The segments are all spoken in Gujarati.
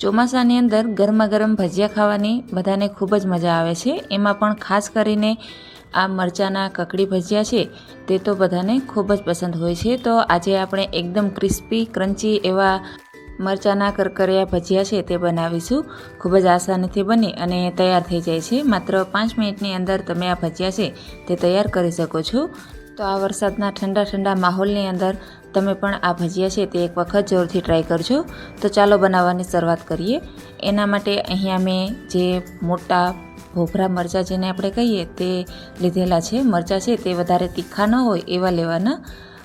ચોમાસાની અંદર ગરમા ગરમ ભજીયા ખાવાની બધાને ખૂબ જ મજા આવે છે. એમાં પણ ખાસ કરીને આ મરચાંના કકડી ભજીયા છે, તે તો બધાને ખૂબ જ પસંદ હોય છે. તો આજે આપણે એકદમ ક્રિસ્પી, ક્રન્ચી એવા મરચાંના કરકરિયા ભજીયા છે તે બનાવીશું. ખૂબ જ આસાનીથી બની અને તૈયાર થઈ જાય છે. માત્ર પાંચ મિનિટની અંદર તમે આ ભજીયા છે તે તૈયાર કરી શકો છો. તો આ વરસાદના ઠંડા ઠંડા માહોલની અંદર તમે પણ આ ભજીયા છે તે એક વખત જરૂરથી ટ્રાય કરજો. તો ચાલો બનાવવાની શરૂઆત કરીએ. એના માટે અહીંયા મેં જે મોટા ભોભરા મરચાં જેને આપણે કહીએ તે લીધેલા છે. મરચાં છે તે વધારે તીખા ન હોય એવા લેવાના.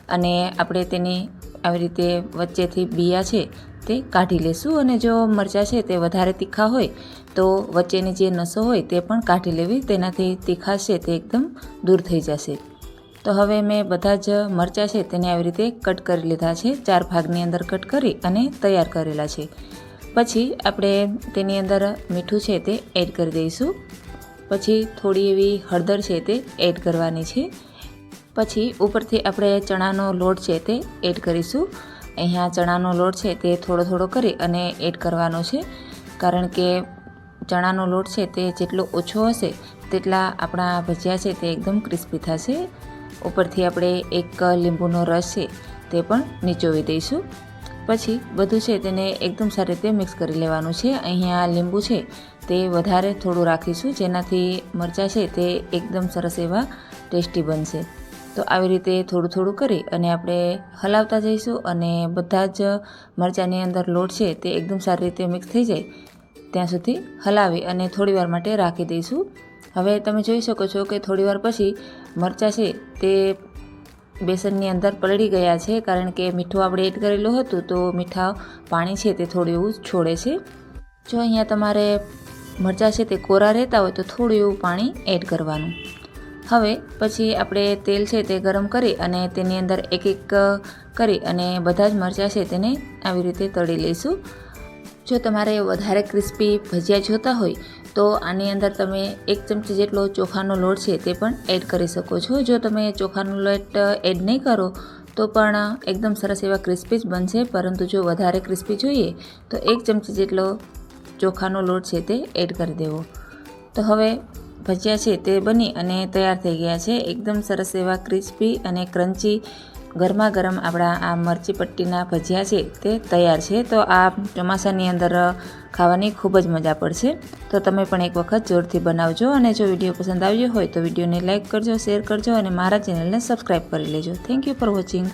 અને આપણે તેની આવી રીતે વચ્ચેથી બિયા છે તે કાઢી લેશું. અને જો મરચાં છે તે વધારે તીખા હોય, તો વચ્ચેની જે નસો હોય તે પણ કાઢી લેવી. તેનાથી તીખા છે તે એકદમ દૂર થઈ જશે. તો હવે મેં બધા જ મરચાં છે તેને આવી રીતે કટ કરી લીધા છે. ચાર ભાગની અંદર કટ કરી અને તૈયાર કરેલા છે. પછી આપણે તેની અંદર મીઠું છે તે એડ કરી દઈશું. પછી થોડી એવી હળદર છે તે એડ કરવાની છે. પછી ઉપરથી આપણે ચણાનો લોટ છે તે એડ કરીશું. અહીંયા ચણાનો લોટ છે તે થોડો થોડો કરી અને એડ કરવાનો છે. કારણ કે ચણાનો લોટ છે તે જેટલો ઓછો હશે, તેટલા આપણા ભજીયા છે તે એકદમ ક્રિસ્પી થશે. ઉપરથી આપણે એક લીંબુનો રસ છે તે પણ નીચોવી દઈશું. પછી બધું છે તેને એકદમ સારી રીતે મિક્સ કરી લેવાનું છે. અહીંયા લીંબુ છે તે વધારે થોડું રાખીશું. જેનાથી મરચાં છે તે એકદમ સરસ એવા ટેસ્ટી બનશે. તો આવી રીતે થોડું થોડું કરી અને આપણે હલાવતા જઈશું અને બધા જ મરચાંની અંદર લોટ છે તે એકદમ સારી રીતે મિક્સ થઈ જાય. ત્યાં સુધી હલાવી અને થોડીવાર માટે રાખી દઈશું. હવે તમે જોઈ શકો છો કે થોડીવાર પછી મરચાં છે તે બેસનની અંદર પલળી ગયા છે, કારણ કે મીઠું આપણે એડ કરેલું હતું તો મીઠા પાણી છે તે થોડું એવું છોડે છે. જો અહીંયા તમારે મરચાં છે તે કોરા રહેતા હોય તો થોડું એવું પાણી એડ કરવાનું. હવે પછી આપણે તેલ છે તે ગરમ કરી અને તેની અંદર એક એક કરી અને બધા જ મરચાં છે તેને આવી રીતે તળી લઈશું. જો તમારે વધારે ક્રિસ્પી ભજીયા જોતા હોય, તો આની અંદર તમે એક ચમચી જેટલો ચોખાનો લોટ છે તે પણ એડ કરી શકો છો. જો તમે ચોખાનો લોટ એડ નહીં કરો, તો પણ એકદમ સરસ એવા ક્રિસ્પી જ બનશે. પરંતુ જો વધારે ક્રિસ્પી જોઈએ, તો એક ચમચી જેટલો ચોખાનો લોટ છે તે એડ કરી દેવો. તો હવે ભજીયા છે તે બની અને તૈયાર થઈ ગયા છે. એકદમ સરસ એવા ક્રિસ્પી અને ક્રન્ચી ગરમા ગરમ આપણા આ મરચી પટ્ટીના ભજીયા છે તે તૈયાર છે. તો આ ચોમાસાની અંદર ખાવાની ખૂબ જ મજા પડશે. તો તમે પણ એક વખત જોરથી બનાવજો અને જો વીડિયો પસંદ આવ્યો હોય તો વિડીયોને લાઇક કરજો, શેર કરજો અને મારા ચેનલને સબસ્ક્રાઈબ કરી લેજો. Thank you for watching